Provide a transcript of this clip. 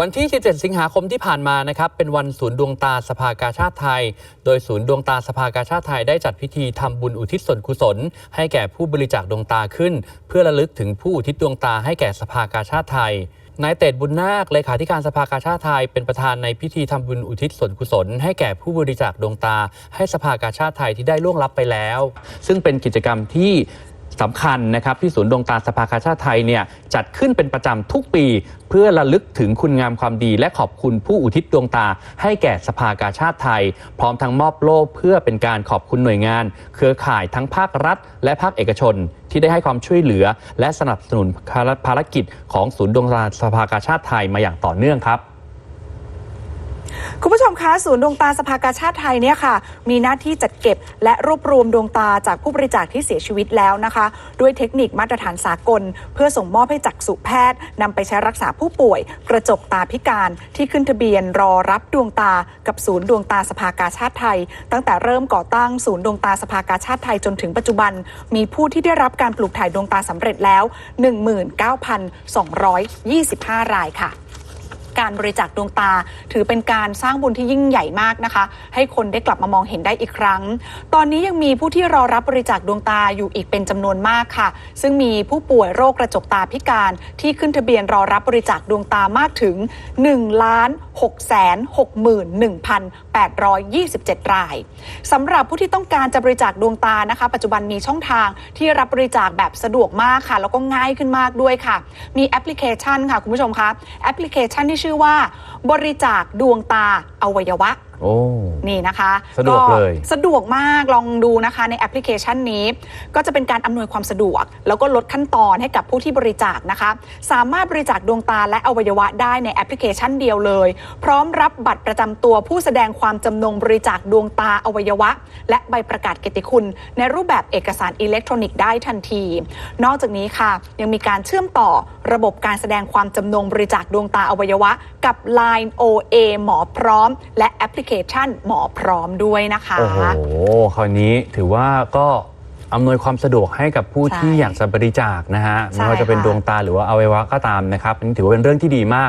วันที่ 17 สิงหาคมที่ผ่านมานะครับ เป็นวันศูนย์ดวงตาสภากาชาติไทย โดยศูนย์ดวงตาสภากาชาติไทยได้จัดพิธีทำบุญอุทิศส่วนกุศล ให้แก่ผู้บริจาคดวงตาขึ้น เพื่อระลึกถึงผู้อุทิศดวงตาให้แก่สภากาชาติไทย นายเตดบุญนาคเลขาธิการสภากาชาติไทย เป็นประธานในพิธีทำบุญอุทิศส่วนกุศล ให้แก่ผู้บริจาคดวงตา ให้สภากาชาติไทยที่ได้ล่วงลับไปแล้ว ซึ่งเป็นกิจกรรมที่ สำคัญนะครับที่ศูนย์ดวงตาสภากาชาติไทยเนี่ยจัดขึ้นเป็นประจำทุกปี เพื่อระลึกถึงคุณงามความดี และขอบคุณผู้อุทิศดวงตา ให้แก่สภากาชาติไทย พร้อมทั้งมอบโล่เพื่อเป็นการขอบคุณหน่วยงาน เครือข่ายทั้งภาครัฐ และภาคเอกชน ที่ได้ให้ความช่วยเหลือ และสนับสนุนภารกิจของศูนย์ดวงตาสภากาชาติไทยมาอย่างต่อเนื่องครับ คุณผู้ชมคะศูนย์ดวงตาสภากาชาติไทยเนี่ยค่ะ มีหน้าที่จัดเก็บและรวบรวมดวงตาจากผู้บริจาคที่เสียชีวิตแล้วนะคะ ด้วยเทคนิคมาตรฐานสากล เพื่อส่งมอบให้จักษุแพทย์นำไปใช้รักษาผู้ป่วย กระจกตาพิการที่ขึ้นทะเบียนรอรับดวงตากับศูนย์ดวงตาสภากาชาติไทย ตั้งแต่เริ่มก่อตั้งศูนย์ดวงตาสภากาชาติไทยจนถึงปัจจุบัน มีผู้ที่ได้รับการปลูกถ่ายดวงตาสำเร็จแล้ว 19,225 รายค่ะ การบริจาคดวงตา ถือเป็นการสร้างบุญที่ยิ่งใหญ่มากนะคะ ให้คนได้กลับมามองเห็นได้อีกครั้ง ตอนนี้ยังมีผู้ที่รอรับบริจาคดวงตาอยู่อีกเป็นจำนวนมากค่ะ ซึ่งมีผู้ป่วยโรคกระจกตาพิการที่ขึ้นทะเบียนรอรับบริจาคดวงตามากถึง1ล้าน6แสน61,827 รายสำหรับผู้ที่ต้องการจะบริจาคดวงตานะคะ ปัจจุบันมีช่องทางที่รับบริจาคแบบสะดวกมากค่ะ แล้วก็ง่ายขึ้นมากด้วยค่ะ มีแอปพลิเคชันค่ะ คุณผู้ชมคะแอปพลิเคชันที่ชื่อว่า บริจาคดวงตาอวัยวะโอ้นี่นะคะสะดวกเลยสะดวกมากลองดูนะคะในแอปพลิเคชันนี้ ก็จะเป็นการอำนวยความสะดวก แล้วก็ลดขั้นตอนให้กับผู้ที่บริจาคนะคะ สามารถบริจาคดวงตาและอวัยวะได้ในแอปพลิเคชันเดียวเลย พร้อมรับบัตรประจำตัวผู้แสดงความจำนงบริจาคดวงตาอวัยวะ และใบประกาศเกียรติคุณ ในรูปแบบเอกสารอิเล็กทรอนิกส์ได้ทันที นอกจากนี้ค่ะ ยังมีการเชื่อมต่อระบบการแสดงความจำนงบริจาคดวงตาอวัยวะ กับ Line OA หมอพร้อม และแอปพลิเคชันหมอพร้อมด้วยนะคะ โอ้โห คราวนี้ถือว่าก็อำนวยความสะดวกให้กับผู้ใช่ที่อยากจะบริจาคนะฮะใช่ไม่ว่าจะเป็นค่ะดวงตาหรือว่าอวัยวะก็ตามนะครับอันนี้ถือว่าเป็นเรื่องที่ดีมาก